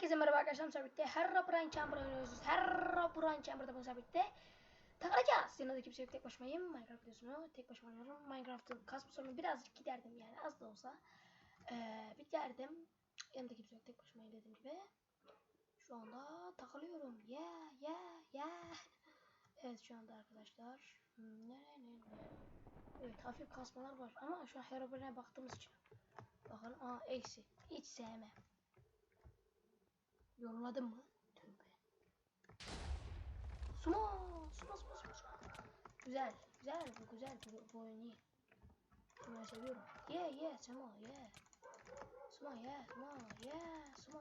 Herkese merhaba arkadaşlar. Birlikte Herra Prime Chamber oynuyoruz. Herra Prime Chamber'da bu birlikte takılacağız. Yanımda kimse yok tek başımayım. Minecraft videosunu tek başıma oynuyorum. Minecraft'ın kasma sorunu birazcık giderdim yani az da olsa. Ee, giderdim. Yanımda kimse yok tek başımayım dediğim gibi. Şu anda takılıyorum. Yeah yeah yeah. Evet şu anda arkadaşlar. Evet hafif kasmalar var ama şu an Herobrine'e baktığımız için. Bakın aa eksi. Hiç sevmem. Yolladım mı? Tövbe. Sumo! Sumo sumo sumo sumo. Güzel. Güzel bu güzel. Bu, bu oyun iyi. Ben seviyorum. Yeah yeah sumo yeah. Sumo yeah sumo yeah sumo.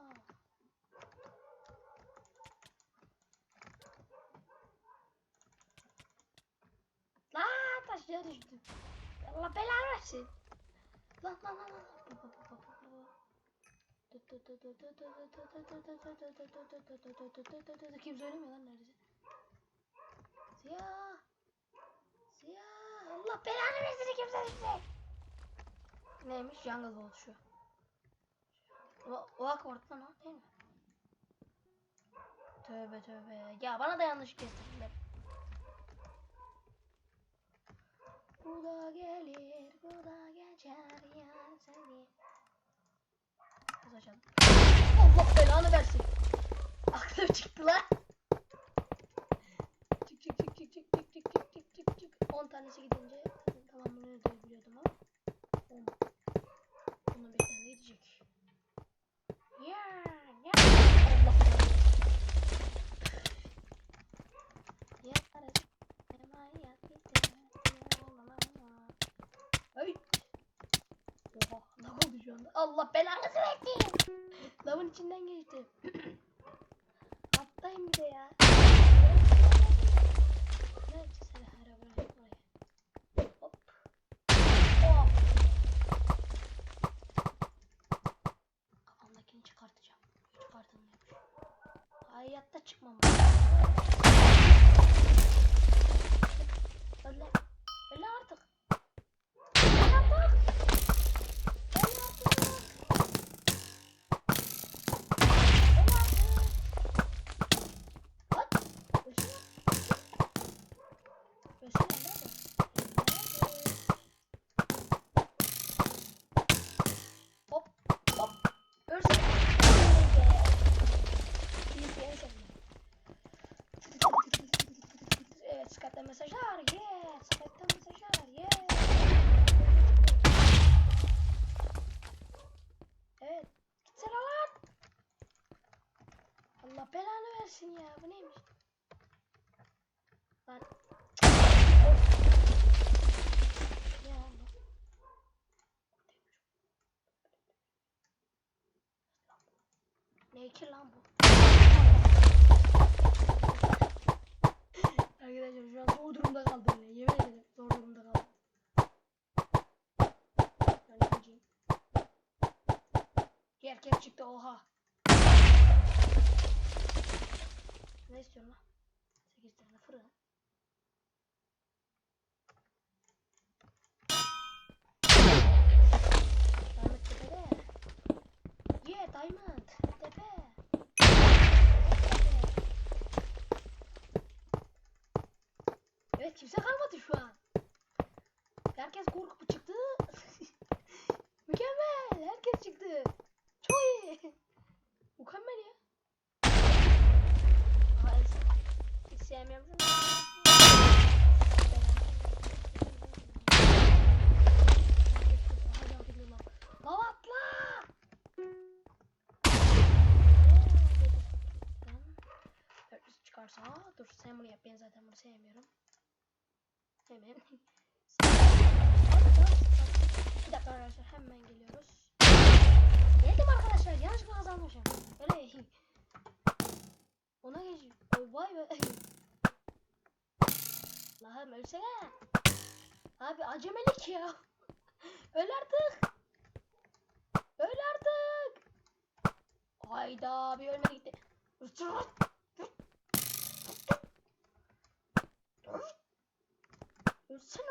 Lan taşlığa düştüm. Allah belanı versin. Lan lan lan lan. Bak, bak, bak, bak, bak. Kim söylemiyor lan neredeyse? Siyah. Siyah. Allah belanı versin kim söyleyecek? Neymiş? Jungle Ball şu. O akort lan o değil mi? Tövbe tövbe. Ya bana da yanlış kestirdiler. Bu da gelir, bu da Kız açalım. Allah belanı versin. Aklım çıktı lan. Çık çık çık çık çık çık çık çık çık çık çık. 10 tanesi gidince tamamını ödeyebiliyordum ama. 10. Bunun bir tane gidecek. Ya ya. Allah. Allah belanızı versin. Lavın içinden geçti. Attayım bir de ya. Ne sen bırak buraya. Hop. Hop. Kafamdakini çıkartacağım. Çıkartılmıyormuş. Hayatta çıkmam. Mesajlar. Yeah. Skype'den mesajlar. Yeah. Evet. Gitsene lan. Allah belanı versin ya. Bu neymiş? Lan. Ne ki lan bu? Çıktı oha. Ne istiyorsun lan? 8 tane fırın. Diamond tepede. Yeah diamond. Tepe. Evet kimse kalmadı şu an. Herkes korkup çıktı. Mükemmel. Herkes çıktı. Çok iyi. Mükemmel ya. Aha, hiç sevmiyorum. Lava atla. Çıkarsa dur sen bunu yap ben zaten bunu sevmiyorum. Hemen. Bir dakika arkadaşlar hemen geliyoruz. Geldim arkadaşlar yanlışlıkla kazanmışım. Öyle Ona geçiyor. Oy vay be. Allah'ım ölsene. Abi acemelik ya. Öl artık. Öl artık. Hayda bir ölme gitti. Summer.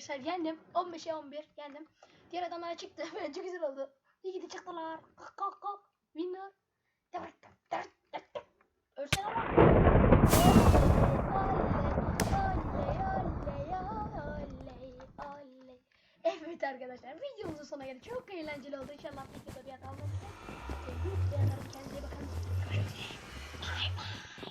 arkadaşlar yendim. 15'e 11 yendim. Diğer adamlar çıktı. Böyle çok güzel oldu. İyi ki çıktılar. Kalk kalk kalk. Winner. Ölsen ama. Evet arkadaşlar videomuzun sonuna geldik. Çok eğlenceli oldu. İnşallah videoda bir hata olmamıştır. Sevgili izleyenlerim kendinize bakın. Görüşürüz. Bye bye.